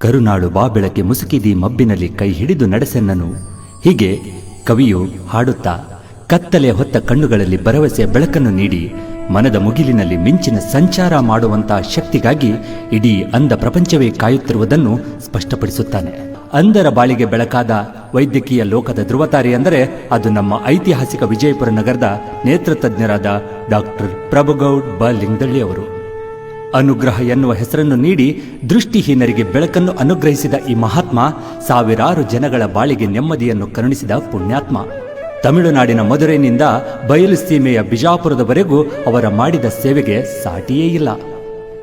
ಕರುನಾಳು ಬಾ ಮುಸುಕಿದಿ ಮಬ್ಬಿನಲ್ಲಿ ಕೈ ಹಿಡಿದು ನಡೆಸೆನ್ನನು. ಹೀಗೆ ಕವಿಯು ಹಾಡುತ್ತಾ ಕತ್ತಲೆ ಹೊತ್ತ ಕಣ್ಣುಗಳಲ್ಲಿ ಭರವಸೆಯ ಬೆಳಕನ್ನು ನೀಡಿ ಮನದ ಮುಗಿಲಿನಲ್ಲಿ ಮಿಂಚಿನ ಸಂಚಾರ ಮಾಡುವಂತಹ ಶಕ್ತಿಗಾಗಿ ಇಡೀ ಅಂದ ಪ್ರಪಂಚವೇ ಕಾಯುತ್ತಿರುವುದನ್ನು ಸ್ಪಷ್ಟಪಡಿಸುತ್ತಾನೆ. ಅಂಧರ ಬಾಳಿಗೆ ಬೆಳಕಾದ ವೈದ್ಯಕೀಯ ಲೋಕದ ಧ್ರುವತಾರಿ ಅಂದರೆ ಅದು ನಮ್ಮ ಐತಿಹಾಸಿಕ ವಿಜಯಪುರ ನಗರದ ನೇತೃತ್ವಜ್ಞರಾದ ಡಾಕ್ಟರ್ ಪ್ರಭುಗೌಡ್ ಬಲಿಂಗದಳ್ಳಿ ಲಿಂಗದಳ್ಳಿ ಅವರು. ಅನುಗ್ರಹ ಎನ್ನುವ ಹೆಸರನ್ನು ನೀಡಿ ದೃಷ್ಟಿಹೀನರಿಗೆ ಬೆಳಕನ್ನು ಅನುಗ್ರಹಿಸಿದ ಈ ಮಹಾತ್ಮ ಸಾವಿರಾರು ಜನಗಳ ಬಾಳಿಗೆ ನೆಮ್ಮದಿಯನ್ನು ಕರುಣಿಸಿದ ಪುಣ್ಯಾತ್ಮ. ತಮಿಳುನಾಡಿನ ಮಧುರೈನಿಂದ ಬಯಲು ಸೀಮೆಯ ಬಿಜಾಪುರದವರೆಗೂ ಅವರ ಮಾಡಿದ ಸೇವೆಗೆ ಸಾಟಿಯೇ ಇಲ್ಲ.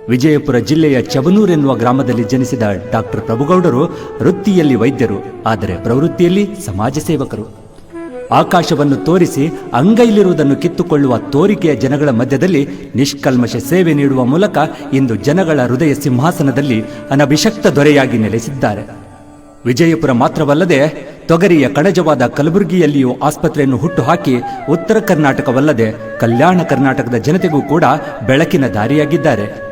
ವಿಜಯಪುರ ಜಿಲ್ಲೆಯ ಚಬನೂರ್ ಎನ್ನುವ ಗ್ರಾಮದಲ್ಲಿ ಜನಿಸಿದ ಡಾಕ್ಟರ್ ಪ್ರಭುಗೌಡರು ವೃತ್ತಿಯಲ್ಲಿ ವೈದ್ಯರು, ಆದರೆ ಪ್ರವೃತ್ತಿಯಲ್ಲಿ ಸಮಾಜ ಸೇವಕರು. ಆಕಾಶವನ್ನು ತೋರಿಸಿ ಅಂಗೈಲಿರುವುದನ್ನು ಕಿತ್ತುಕೊಳ್ಳುವ ತೋರಿಕೆಯ ಜನಗಳ ಮಧ್ಯದಲ್ಲಿ ನಿಷ್ಕಲ್ಮಶ ಸೇವೆ ನೀಡುವ ಮೂಲಕ ಇಂದು ಜನಗಳ ಹೃದಯ ಸಿಂಹಾಸನದಲ್ಲಿ ಅನಭಿಷಕ್ತ ದೊರೆಯಾಗಿ ನೆಲೆಸಿದ್ದಾರೆ. ವಿಜಯಪುರ ಮಾತ್ರವಲ್ಲದೆ ತೊಗರಿಯ ಕಣಜವಾದ ಕಲಬುರಗಿಯಲ್ಲಿಯೂ ಆಸ್ಪತ್ರೆಯನ್ನು ಹುಟ್ಟುಹಾಕಿ ಉತ್ತರ ಕರ್ನಾಟಕವಲ್ಲದೆ ಕಲ್ಯಾಣ ಕರ್ನಾಟಕದ ಜನತೆಗೂ ಕೂಡ ಬೆಳಕಿನ ದಾರಿಯಾಗಿದ್ದಾರೆ.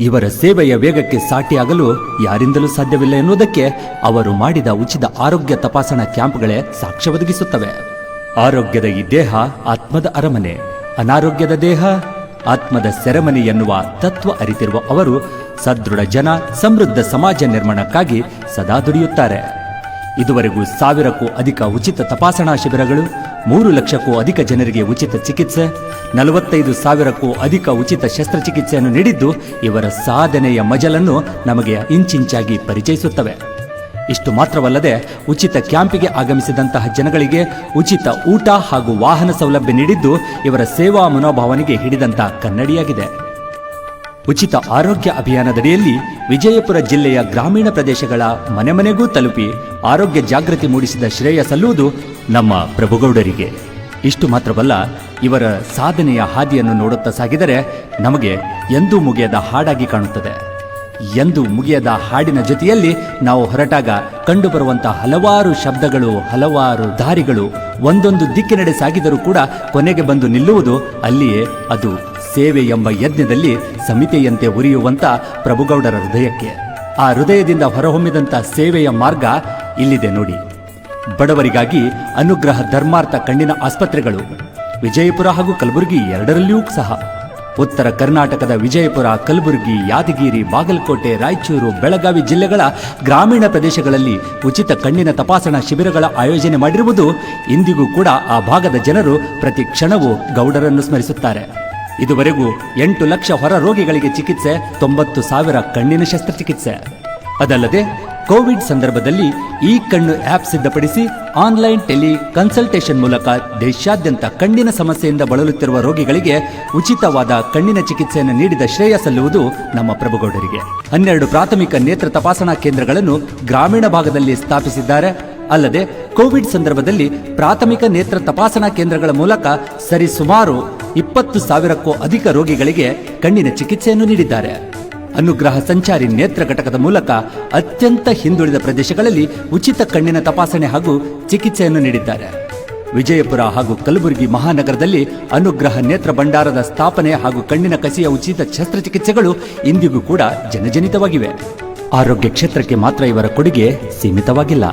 ಇವರ ಸೇವೆಯ ವೇಗಕ್ಕೆ ಸಾಟಿಯಾಗಲು ಯಾರಿಂದಲೂ ಸಾಧ್ಯವಿಲ್ಲ ಎನ್ನುವುದಕ್ಕೆ ಅವರು ಮಾಡಿದ ಉಚಿತ ಆರೋಗ್ಯ ತಪಾಸಣಾ ಕ್ಯಾಂಪ್ಗಳೇ ಸಾಕ್ಷ್ಯ ಒದಗಿಸುತ್ತವೆ. ಆರೋಗ್ಯದ ಈ ದೇಹ ಆತ್ಮದ ಅರಮನೆ. ಅನಾರೋಗ್ಯದ ದೇಹ ಆತ್ಮದ ಸೆರೆಮನೆ ಎನ್ನುವ ತತ್ವ ಅರಿತಿರುವ ಅವರು ಸದೃಢ ಜನ, ಸಮೃದ್ಧ ಸಮಾಜ ನಿರ್ಮಾಣಕ್ಕಾಗಿ ಸದಾ ದುಡಿಯುತ್ತಾರೆ. ಇದುವರೆಗೂ ಸಾವಿರಕ್ಕೂ ಅಧಿಕ ಉಚಿತ ತಪಾಸಣಾ ಶಿಬಿರಗಳು ಮೂರು ಲಕ್ಷಕ್ಕೂ ಅಧಿಕ ಜನರಿಗೆ ಉಚಿತ ಚಿಕಿತ್ಸೆ, ನಲವತ್ತೈದು ಸಾವಿರಕ್ಕೂ ಅಧಿಕ ಉಚಿತ ಶಸ್ತ್ರಚಿಕಿತ್ಸೆಯನ್ನು ನೀಡಿದ್ದು ಇವರ ಸಾಧನೆಯ ಮಜಲನ್ನು ನಮಗೆ ಇಂಚಿಂಚಾಗಿ ಪರಿಚಯಿಸುತ್ತವೆ. ಇಷ್ಟು ಮಾತ್ರವಲ್ಲದೆ ಉಚಿತ ಕ್ಯಾಂಪಿಗೆ ಆಗಮಿಸಿದಂತಹ ಜನಗಳಿಗೆ ಉಚಿತ ಊಟ ಹಾಗೂ ವಾಹನ ಸೌಲಭ್ಯ ನೀಡಿದ್ದು ಇವರ ಸೇವಾ ಮನೋಭಾವನೆಗೆ ಹಿಡಿದಂತಹ ಕನ್ನಡಿಯಾಗಿದೆ. ಉಚಿತ ಆರೋಗ್ಯ ಅಭಿಯಾನದಡಿಯಲ್ಲಿ ವಿಜಯಪುರ ಜಿಲ್ಲೆಯ ಗ್ರಾಮೀಣ ಪ್ರದೇಶಗಳ ಮನೆ ಮನೆಗೂ ತಲುಪಿ ಆರೋಗ್ಯ ಜಾಗೃತಿ ಮೂಡಿಸಿದ ಶ್ರೇಯ ಸಲ್ಲುವುದು ನಮ್ಮ ಪ್ರಭುಗೌಡರಿಗೆ. ಇಷ್ಟು ಮಾತ್ರವಲ್ಲ, ಇವರ ಸಾಧನೆಯ ಹಾದಿಯನ್ನು ನೋಡುತ್ತಾ ಸಾಗಿದರೆ ನಮಗೆ ಎಂದೂ ಮುಗಿಯದ ಹಾಡಾಗಿ ಕಾಣುತ್ತದೆ. ಎಂದು ಮುಗಿಯದ ಹಾಡಿನ ಜೊತೆಯಲ್ಲಿ ನಾವು ಹೊರಟಾಗ ಕಂಡುಬರುವಂತಹ ಹಲವಾರು ಶಬ್ದಗಳು, ಹಲವಾರು ದಾರಿಗಳು ಒಂದೊಂದು ದಿಕ್ಕಿನಡೆ ಸಾಗಿದರೂ ಕೂಡ ಕೊನೆಗೆ ಬಂದು ನಿಲ್ಲುವುದು ಅಲ್ಲಿಯೇ ಅದು ಸೇವೆ ಎಂಬ ಯಜ್ಞದಲ್ಲಿ ಸಮಿತೆಯಂತೆ ಉರಿಯುವಂತ ಪ್ರಭುಗೌಡರ ಹೃದಯಕ್ಕೆ. ಆ ಹೃದಯದಿಂದ ಹೊರಹೊಮ್ಮಿದಂಥ ಸೇವೆಯ ಮಾರ್ಗ ಇಲ್ಲಿದೆ ನೋಡಿ. ಬಡವರಿಗಾಗಿ ಅನುಗ್ರಹ ಧರ್ಮಾರ್ಥ ಕಣ್ಣಿನ ಆಸ್ಪತ್ರೆಗಳು ವಿಜಯಪುರ ಹಾಗೂ ಕಲಬುರಗಿ ಎರಡರಲ್ಲಿಯೂ ಸಹ. ಉತ್ತರ ಕರ್ನಾಟಕದ ವಿಜಯಪುರ, ಕಲಬುರಗಿ, ಯಾದಗಿರಿ, ಬಾಗಲಕೋಟೆ, ರಾಯಚೂರು, ಬೆಳಗಾವಿ ಜಿಲ್ಲೆಗಳ ಗ್ರಾಮೀಣ ಪ್ರದೇಶಗಳಲ್ಲಿ ಉಚಿತ ಕಣ್ಣಿನ ತಪಾಸಣಾ ಶಿಬಿರಗಳ ಆಯೋಜನೆ ಮಾಡಿರುವುದು ಇಂದಿಗೂ ಕೂಡ ಆ ಭಾಗದ ಜನರು ಪ್ರತಿ ಕ್ಷಣವೂ ಗೌಡರನ್ನು ಸ್ಮರಿಸುತ್ತಾರೆ. ಇದುವರೆಗೂ ಎಂಟು ಲಕ್ಷ ಹೊರ ರೋಗಿಗಳಿಗೆ ಚಿಕಿತ್ಸೆ, ತೊಂಬತ್ತು ಸಾವಿರ ಕಣ್ಣಿನ ಶಸ್ತ್ರಚಿಕಿತ್ಸೆ. ಅದಲ್ಲದೆ ಕೋವಿಡ್ ಸಂದರ್ಭದಲ್ಲಿ ಈ ಕಣ್ಣು ಆಪ್ ಸಿದ್ಧಪಡಿಸಿ ಆನ್ಲೈನ್ ಟೆಲಿ ಕನ್ಸಲ್ಟೇಷನ್ ಮೂಲಕ ದೇಶಾದ್ಯಂತ ಕಣ್ಣಿನ ಸಮಸ್ಯೆಯಿಂದ ಬಳಲುತ್ತಿರುವ ರೋಗಿಗಳಿಗೆ ಉಚಿತವಾದ ಕಣ್ಣಿನ ಚಿಕಿತ್ಸೆಯನ್ನು ನೀಡಿದ ಶ್ರೇಯ ಸಲ್ಲುವುದು ನಮ್ಮ ಪ್ರಭುಗೌಡರಿಗೆ. ಹನ್ನೆರಡು ಪ್ರಾಥಮಿಕ ನೇತ್ರ ತಪಾಸಣಾ ಕೇಂದ್ರಗಳನ್ನು ಗ್ರಾಮೀಣ ಭಾಗದಲ್ಲಿ ಸ್ಥಾಪಿಸಿದ್ದಾರೆ. ಅಲ್ಲದೆ ಕೋವಿಡ್ ಸಂದರ್ಭದಲ್ಲಿ ಪ್ರಾಥಮಿಕ ನೇತ್ರ ತಪಾಸಣಾ ಕೇಂದ್ರಗಳ ಮೂಲಕ ಸರಿಸುಮಾರು ಇಪ್ಪತ್ತು ಸಾವಿರಕ್ಕೂ ಅಧಿಕ ರೋಗಿಗಳಿಗೆ ಕಣ್ಣಿನ ಚಿಕಿತ್ಸೆಯನ್ನು ನೀಡಿದ್ದಾರೆ. ಅನುಗ್ರಹ ಸಂಚಾರಿ ನೇತ್ರ ಘಟಕದ ಮೂಲಕ ಅತ್ಯಂತ ಹಿಂದುಳಿದ ಪ್ರದೇಶಗಳಲ್ಲಿ ಉಚಿತ ಕಣ್ಣಿನ ತಪಾಸಣೆ ಹಾಗೂ ಚಿಕಿತ್ಸೆಯನ್ನು ನೀಡಿದ್ದಾರೆ. ವಿಜಯಪುರ ಹಾಗೂ ಕಲಬುರಗಿ ಮಹಾನಗರದಲ್ಲಿ ಅನುಗ್ರಹ ನೇತ್ರ ಭಂಡಾರದ ಸ್ಥಾಪನೆ ಹಾಗೂ ಕಣ್ಣಿನ ಕಸಿಯ ಉಚಿತ ಶಸ್ತ್ರಚಿಕಿತ್ಸೆಗಳು ಇಂದಿಗೂ ಕೂಡ ಜನಜನಿತವಾಗಿವೆ. ಆರೋಗ್ಯ ಕ್ಷೇತ್ರಕ್ಕೆ ಮಾತ್ರ ಇವರ ಕೊಡುಗೆ ಸೀಮಿತವಾಗಿಲ್ಲ.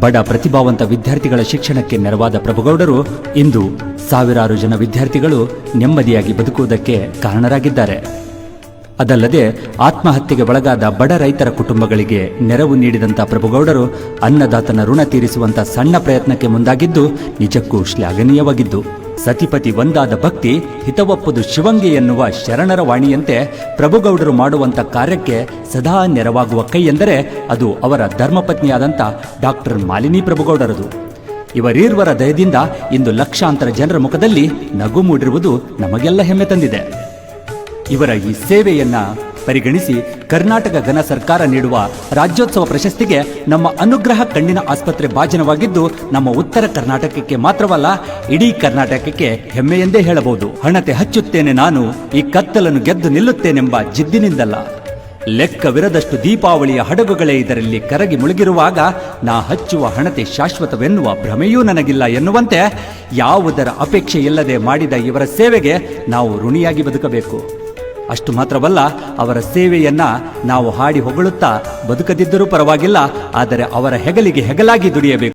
ಬಡ ಪ್ರತಿಭಾವಂತ ವಿದ್ಯಾರ್ಥಿಗಳ ಶಿಕ್ಷಣಕ್ಕೆ ನೆರವಾದ ಪ್ರಭುಗೌಡರು ಇಂದು ಸಾವಿರಾರು ಜನ ವಿದ್ಯಾರ್ಥಿಗಳು ನೆಮ್ಮದಿಯಾಗಿ ಬದುಕುವುದಕ್ಕೆ ಕಾರಣರಾಗಿದ್ದಾರೆ. ಅದಲ್ಲದೆ ಆತ್ಮಹತ್ಯೆಗೆ ಒಳಗಾದ ಬಡ ರೈತರ ಕುಟುಂಬಗಳಿಗೆ ನೆರವು ನೀಡಿದಂಥ ಪ್ರಭುಗೌಡರು ಅನ್ನದಾತನ ಋಣ ತೀರಿಸುವಂಥ ಸಣ್ಣ ಪ್ರಯತ್ನಕ್ಕೆ ಮುಂದಾಗಿದ್ದು ನಿಜಕ್ಕೂ ಶ್ಲಾಘನೀಯವಾಗಿದ್ದು. ಸತಿಪತಿ ಒಂದಾದ ಭಕ್ತಿ ಹಿತವಪ್ಪದು ಶಿವಂಗಿ ಎನ್ನುವ ಶರಣರ ವಾಣಿಯಂತೆ ಪ್ರಭುಗೌಡರು ಮಾಡುವಂತ ಕಾರ್ಯಕ್ಕೆ ಸದಾ ನೆರವಾಗುವ ಕೈ ಎಂದರೆ ಅದು ಅವರ ಧರ್ಮಪತ್ನಿಯಾದಂಥ ಡಾಕ್ಟರ್ ಮಾಲಿನಿ ಪ್ರಭುಗೌಡರದು. ಇವರೀರ್ವರ ದಯದಿಂದ ಇಂದು ಲಕ್ಷಾಂತರ ಜನರ ಮುಖದಲ್ಲಿ ನಗು ಮೂಡಿರುವುದು ನಮಗೆಲ್ಲ ಹೆಮ್ಮೆ ತಂದಿದೆ. ಇವರ ಈ ಸೇವೆಯನ್ನ ಪರಿಗಣಿಸಿ ಕರ್ನಾಟಕ ಘನ ಸರ್ಕಾರ ನೀಡುವ ರಾಜ್ಯೋತ್ಸವ ಪ್ರಶಸ್ತಿಗೆ ನಮ್ಮ ಅನುಗ್ರಹ ಕಣ್ಣಿನ ಆಸ್ಪತ್ರೆ ಭಾಜನವಾಗಿದ್ದು, ನಮ್ಮ ಉತ್ತರ ಕರ್ನಾಟಕಕ್ಕೆ ಮಾತ್ರವಲ್ಲ, ಇಡೀ ಕರ್ನಾಟಕಕ್ಕೆ ಹೆಮ್ಮೆ ಎಂದೇ ಹೇಳಬಹುದು. ಹಣತೆ ಹಚ್ಚುತ್ತೇನೆ ನಾನು, ಈ ಕತ್ತಲನ್ನು ಗೆದ್ದು ನಿಲ್ಲುತ್ತೇನೆಂಬ ಜಿದ್ದಿನಿಂದಲ್ಲ. ಲೆಕ್ಕವಿರದಷ್ಟು ದೀಪಾವಳಿಯ ಹಡಗುಗಳೇ ಇದರಲ್ಲಿ ಕರಗಿ ಮುಳುಗಿರುವಾಗ, ನಾ ಹಚ್ಚುವ ಹಣತೆ ಶಾಶ್ವತವೆನ್ನುವ ಭ್ರಮೆಯೂ ನನಗಿಲ್ಲ ಎನ್ನುವಂತೆ, ಯಾವುದರ ಅಪೇಕ್ಷೆ ಇಲ್ಲದೆ ಮಾಡಿದ ಇವರ ಸೇವೆಗೆ ನಾವು ಋಣಿಯಾಗಿ ಬದುಕಬೇಕು. ಅಷ್ಟು ಮಾತ್ರವಲ್ಲ ಅವರ ಸೇವೆಯನ್ನ ನಾವು ಹಾಡಿ ಹೊಗಳುತ್ತಾ ಬದುಕದಿದ್ದರೂ ಪರವಾಗಿಲ್ಲ ಆದರೆ ಅವರ ಹೆಗಲಿಗೆ ಹೆಗಲಾಗಿ ದುಡಿಯಬೇಕು.